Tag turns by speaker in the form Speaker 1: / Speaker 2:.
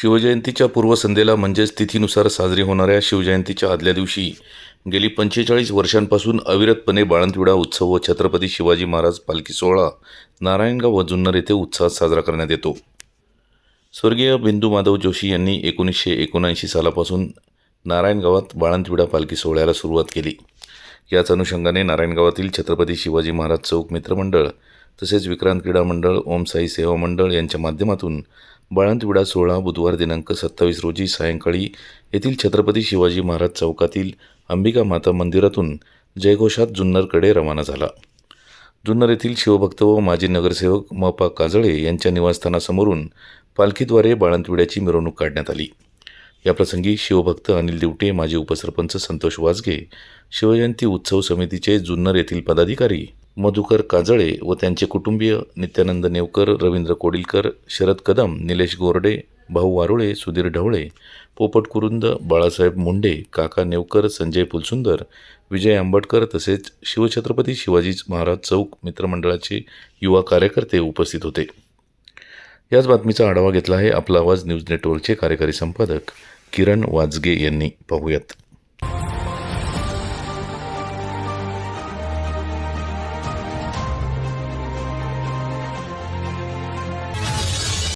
Speaker 1: शिवजयंतीच्या पूर्वसंध्येला म्हणजेच तिथीनुसार साजरी होणाऱ्या शिवजयंतीच्या आदल्या दिवशी गेली पंचेचाळीस वर्षांपासून अविरतपणे बाळंतविडा उत्सव व छत्रपती शिवाजी महाराज पालखी सोहळा नारायणगाव व जुन्नर येथे उत्साहात साजरा करण्यात येतो. स्वर्गीय बिंदू माधव जोशी यांनी एकोणीसशे एकोणऐंशी सालापासून नारायणगावात बाळंतविडा पालखी सोहळ्याला सुरुवात केली. याच अनुषंगाने नारायणगावातील छत्रपती शिवाजी महाराज चौक मित्रमंडळ तसेच विक्रांत क्रीडा मंडळ ओम साई सेवा मंडळ यांच्या माध्यमातून बाळंतविडा सोहळा बुधवार दिनांक सत्तावीस रोजी सायंकाळी येथील छत्रपती शिवाजी महाराज चौकातील अंबिका माता मंदिरातून जयघोषात जुन्नरकडे रवाना झाला. जुन्नर येथील शिवभक्त व माजी नगरसेवक मपा काजळे यांच्या निवासस्थानासमोरून पालखीद्वारे बाळंतविड्याची मिरवणूक काढण्यात आली. याप्रसंगी शिवभक्त अनिल दिवटे माजी उपसरपंच संतोष वाजगे शिवजयंती उत्सव समितीचे जुन्नर येथील पदाधिकारी मधुकर काजळे व त्यांचे कुटुंबीय नित्यानंद नेवकर रवींद्र कोडिलकर शरद कदम निलेश गोरडे भाऊ वारुळे सुधीर ढवळे पोपट कुरुंद बाळासाहेब मुंडे काका नेवकर संजय पुलसुंदर विजय आंबटकर तसेच शिवछत्रपती शिवाजी महाराज चौक मित्रमंडळाचे युवा कार्यकर्ते उपस्थित होते. याच बातमीचा आढावा घेतला आहे आपला आवाज न्यूज नेटवर्कचे कार्यकारी संपादक किरण वाजगे यांनी. पाहूयात.